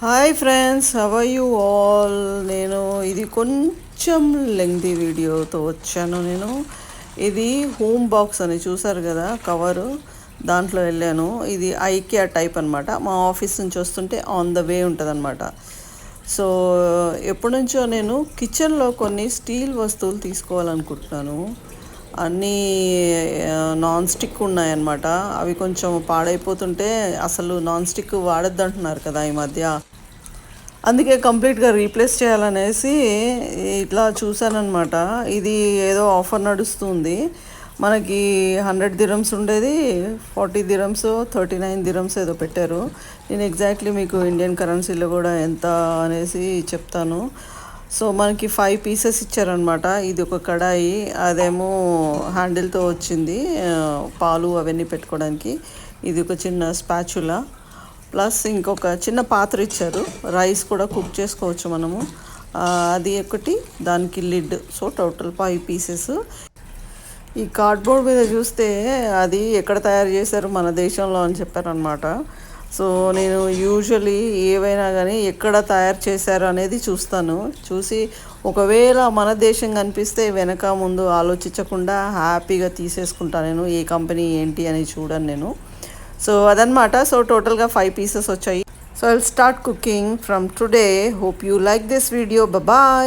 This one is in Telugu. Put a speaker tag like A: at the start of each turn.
A: Hi friends how you all నేను ఇది కొంచెం లెంగ్ది వీడియోతో వచ్చాను నేను. ఇది హోమ్ బాక్స్ అని చూసారు కదా కవరు దాంట్లో వెళ్ళాను. ఇది ఐకియా టైప్ అనమాట మా ఆఫీస్ నుంచి వస్తుంటే ఆన్ ద వే ఉంటుందన్నమాట. సో ఎప్పటి నుంచో నేను కిచెన్లో కొన్ని స్టీల్ వస్తువులు తీసుకోవాలనుకుంటున్నాను. అన్నీ నాన్ స్టిక్ ఉన్నాయన్నమాట. అవి కొంచెం పాడైపోతుంటే అసలు నాన్ స్టిక్ వాడద్దు అంటున్నారు కదా ఈ మధ్య. అందుకే కంప్లీట్గా రీప్లేస్ చేయాలనేసి ఇట్లా చూశానమాట ఇది ఏదో ఆఫర్ నడుస్తుంది. మనకి హండ్రెడ్ దిరమ్స్ ఉండేది forty dirhams thirty nine dirhams ఏదో పెట్టారు. నేను ఎగ్జాక్ట్లీ మీకు ఇండియన్ కరెన్సీలో కూడా ఎంత అనేసి చెప్తాను. సో మనకి ఫైవ్ పీసెస్ ఇచ్చారనమాట ఇది ఒక కడాయి అదేమో హ్యాండిల్తో వచ్చింది పాలు అవన్నీ పెట్టుకోవడానికి. ఇది ఒక చిన్న స్పాచులా ప్లస్ ఇంకొక చిన్న పాత్ర ఇచ్చారు. రైస్ కూడా కుక్ చేసుకోవచ్చు మనము. అది ఒకటి దానికి lid. So total five pieces. ఈ కార్డ్బోర్డ్ మీద చూస్తే అది ఎక్కడ తయారు చేశారు మన దేశంలో అని చెప్పారనమాట సో నేను యూజువలీ ఏవైనా కానీ ఎక్కడ తయారు చేశారు అనేది చూస్తాను. చూసి ఒకవేళ మన దేశం కనిపిస్తే వెనక ముందు ఆలోచించకుండా హ్యాపీగా తీసేసుకుంటాను నేను. ఏ కంపెనీ ఏంటి అని చూడను నేను. సో అదనమాట సో టోటల్గా ఫైవ్ పీసెస్ వచ్చాయి. So I'll start cooking from today hope you like this video bye